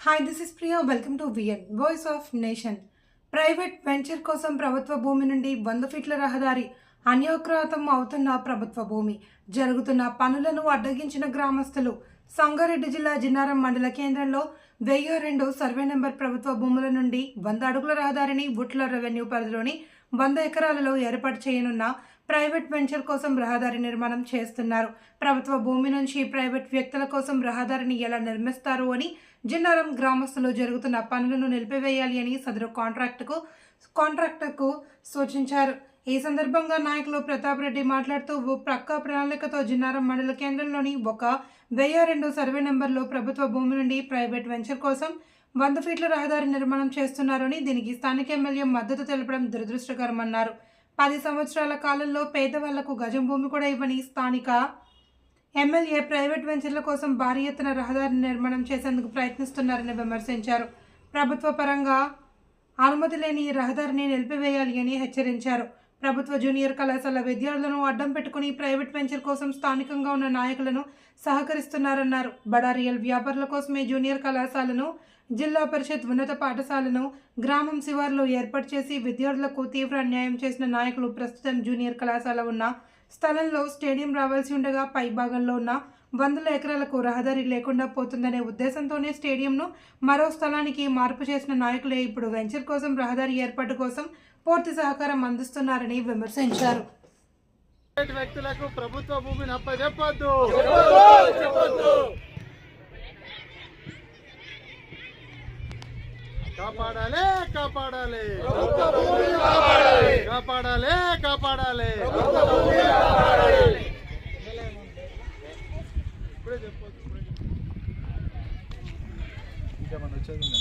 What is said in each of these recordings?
Hi this is Priya welcome to VN voice of nation private venture కోసం ప్రభుత్వ భూమి నుండి వంద ఫీట్ల రహదారి అన్యోక్రాతం అవుతున్న ప్రభుత్వ భూమి. జరుగుతున్న పనులను అడ్డగించిన గ్రామస్తులు సంగారెడ్డి జిల్లా జిన్నారం మండల కేంద్రంలో వెయ్యి రెండు సర్వే నెంబర్ ప్రభుత్వ భూముల నుండి వంద అడుగుల రహదారిని బుట్ల రెవెన్యూ పరిధిలోని వంద ఎకరాలలో ఏర్పాటు చేయనున్న ప్రైవేట్ వెంచర్ కోసం రహదారి నిర్మాణం చేస్తున్నారు. ప్రభుత్వ భూమి నుంచి ప్రైవేట్ వ్యక్తుల కోసం రహదారిని ఎలా నిర్మిస్తారు అని జిన్నారం గ్రామస్తులు జరుగుతున్న పనులను నిలిపివేయాలి అని సదరు కాంట్రాక్టుకు కాంట్రాక్టర్కు సూచించారు. ఈ సందర్భంగా నాయకులు ప్రతాప్ రెడ్డి మాట్లాడుతూ ప్రక్క ప్రణాళికతో జిన్నారం మండల కేంద్రంలోని ఒక వెయ్యి రెండు సర్వే నెంబర్లో ప్రభుత్వ భూమి నుండి ప్రైవేట్ వెంచర్ కోసం వంద ఫీట్ల రహదారి నిర్మాణం చేస్తున్నారని దీనికి స్థానిక ఎమ్మెల్యే మద్దతు తెలపడం దురదృష్టకరమన్నారు. పది సంవత్సరాల కాలంలో పేదవాళ్ళకు గజం భూమి కూడా ఇవ్వని స్థానిక ఎమ్మెల్యే ప్రైవేట్ వెంచర్ల కోసం భారీ ఎత్తున రహదారి నిర్మాణం చేసేందుకు ప్రయత్నిస్తున్నారని విమర్శించారు. ప్రభుత్వ పరంగా అనుమతి లేని ఈ రహదారిని నిలిపివేయాలి అని హెచ్చరించారు. ప్రభుత్వ జూనియర్ కళాశాల విద్యార్థులను అడ్డం పెట్టుకుని ప్రైవేట్ వెంచర్ కోసం స్థానికంగా ఉన్న నాయకులను సహకరిస్తున్నారన్నారు. బడా రియల్ వ్యాపారుల కోసమే జూనియర్ కళాశాలను జిల్లా పరిషత్ ఉన్నత పాఠశాలను గ్రామం శివార్లో ఏర్పాటు చేసి విద్యార్థులకు తీవ్ర అన్యాయం చేసిన నాయకులు ప్రస్తుతం జూనియర్ కళాశాల ఉన్న స్థలంలో స్టేడియం రావాల్సి ఉండగా పై భాగంలో ఉన్న వందల ఎకరాలకు రహదారి లేకుండా పోతుందనే ఉద్దేశంతోనే స్టేడియంను మరో స్థలానికి మార్పు చేసిన నాయకులే ఇప్పుడు వెంచర్ కోసం రహదారి ఏర్పాటు కోసం పూర్తి సహకారం అందిస్తున్నారని విమర్శించారు. వ్యక్తులకు ప్రభుత్వ భూమిని అప్పచెప్పొద్దు కాపాడాలి కాపాడాలి. కాపాడాలి కాపాడాలి. ఇప్పుడే వచ్చేది ఉందా?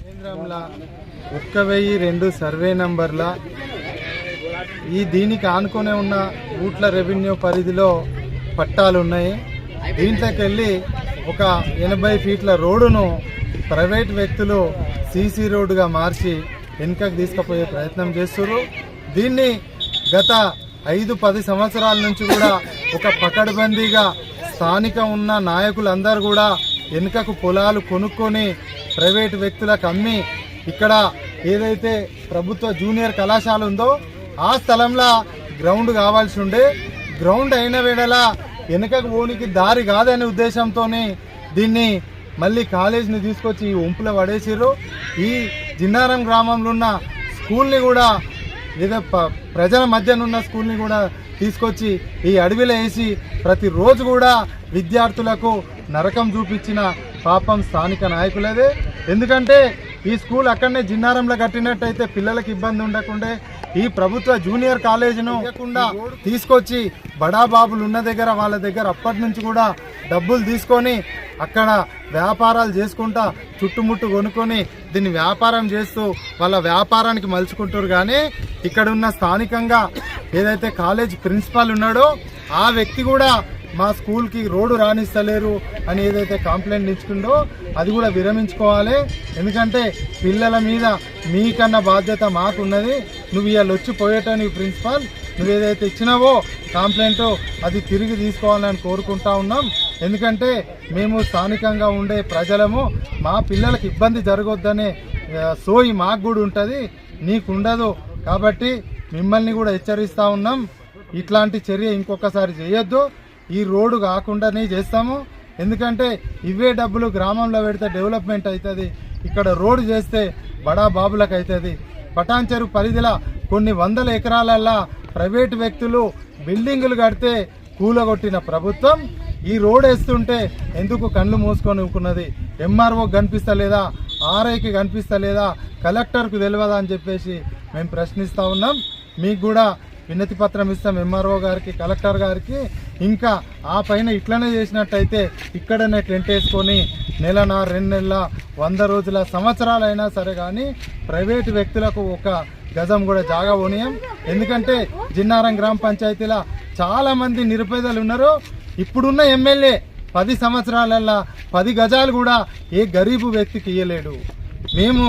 కేంద్రంలో ఒక్క వెయ్యి రెండు సర్వే నంబర్ల? ఈ దీనికి ఆనుకునే ఉన్న ఊట్ల రెవెన్యూ పరిధిలో పట్టాలు ఉన్నాయి. దీంట్లోకి వెళ్ళి ఒక ఎనభై ఫీట్ల రోడ్డును ప్రైవేట్ వ్యక్తులు సీసీ రోడ్డుగా మార్చి వెనుకకు తీసుకుపోయే ప్రయత్నం చేస్తున్నారు దీన్ని గత ఐదు పది సంవత్సరాల నుంచి కూడా ఒక పకడ్బందీగా స్థానిక ఉన్న నాయకులందరూ కూడా వెనుకకు పొలాలు కొనుక్కొని ప్రైవేట్ వ్యక్తులకు అమ్మి ఇక్కడ ఏదైతే ప్రభుత్వ జూనియర్ కళాశాల ఉందో ఆ స్థలంలో గ్రౌండ్ కావాల్సి ఉండే గ్రౌండ్ అయిన వేళ వెనుకకు పోనికి దారి కాదనే ఉద్దేశంతోనే దీన్ని మళ్ళీ కాలేజీని తీసుకొచ్చి ఈ ఉంపులో పడేసిర్రు. ఈ జిన్నారం గ్రామంలో ఉన్న స్కూల్ని కూడా లేదా ప్రజల మధ్యనున్న స్కూల్ని కూడా తీసుకొచ్చి ఈ అడవిలో వేసి ప్రతిరోజు కూడా విద్యార్థులకు నరకం చూపించిన పాపం స్థానిక నాయకులదే. ఎందుకంటే ఈ స్కూల్ అక్కడనే జిన్నారంలో కట్టినట్టయితే పిల్లలకు ఇబ్బంది ఉండకుండే ఈ ప్రభుత్వ జూనియర్ కాలేజీను తీసుకొచ్చి బడా బాబులు ఉన్న దగ్గర వాళ్ళ దగ్గర అప్పటి నుంచి కూడా డబ్బులు తీసుకొని అక్కడ వ్యాపారాలు చేసుకుంటా చుట్టుముట్టు కొనుక్కొని దీన్ని వ్యాపారం చేస్తూ వాళ్ళ వ్యాపారానికి మలుచుకుంటారు. కానీ ఇక్కడ ఉన్న స్థానికంగా ఏదైతే కాలేజ్ ప్రిన్సిపాల్ ఉన్నాడో ఆ వ్యక్తి కూడా మా స్కూల్కి రోడ్డు రాణిస్తలేరు అని ఏదైతే కంప్లైంట్ ఇచ్చుకుందో అది కూడా విరమించుకోవాలి. ఎందుకంటే పిల్లల మీద మీకన్నా బాధ్యత మాకున్నది నువ్వు ఇవాళ వచ్చి పోయేటానికి ప్రిన్సిపాల్ నువ్వు ఏదైతే ఇచ్చినావో కంప్లైంట్ అది తిరిగి తీసుకోవాలని కోరుకుంటా ఉన్నాం. ఎందుకంటే మేము స్థానికంగా ఉండే ప్రజలము మా పిల్లలకు ఇబ్బంది జరగొద్దనే సోయి మాకు కూడా ఉంటుంది నీకు ఉండదు కాబట్టి మిమ్మల్ని కూడా హెచ్చరిస్తా ఉన్నాం. ఇట్లాంటి చర్య ఇంకొకసారి చేయొద్దు. ఈ రోడ్డు కాకుండానే చేస్తాము. ఎందుకంటే ఇవే డబ్బులు గ్రామంలో పెడితే డెవలప్మెంట్ అవుతుంది. ఇక్కడ రోడ్డు చేస్తే బడా బాబులకు అవుతుంది పటాన్చెరు పరిధిలో కొన్ని వందల ఎకరాలల్లా ప్రైవేట్ వ్యక్తులు బిల్డింగులు కడితే కూలగొట్టిన ప్రభుత్వం ఈ రోడ్ వేస్తుంటే ఎందుకు కళ్ళు మూసుకొని ఊకున్నది? ఎంఆర్ఓ కనిపిస్తలేదా? ఆర్ఐకి కనిపిస్తలేదా? కలెక్టర్కు తెలియదా అని చెప్పేసి మేము ప్రశ్నిస్తూ ఉన్నాం. మీకు కూడా వినతి పత్రం ఇస్తాం ఎంఆర్ఓ గారికి కలెక్టర్ గారికి. ఇంకా ఆ పైన ఇట్లనే చేసినట్టయితే ఇక్కడనే టెంట్ వేసుకొని నెలన రెండు నెలల వంద రోజుల సంవత్సరాలైనా సరే కానీ ప్రైవేటు వ్యక్తులకు ఒక గజం కూడా జాగా పోనీయం. ఎందుకంటే జిన్నారం గ్రామ పంచాయతీలో చాలా మంది నిరుపేదలు ఉన్నారు. ఇప్పుడున్న ఎమ్మెల్యే పది సంవత్సరాలల్లా పది గజాలు కూడా ఏ గరీబు వ్యక్తికి ఇయ్యలేడు. మేము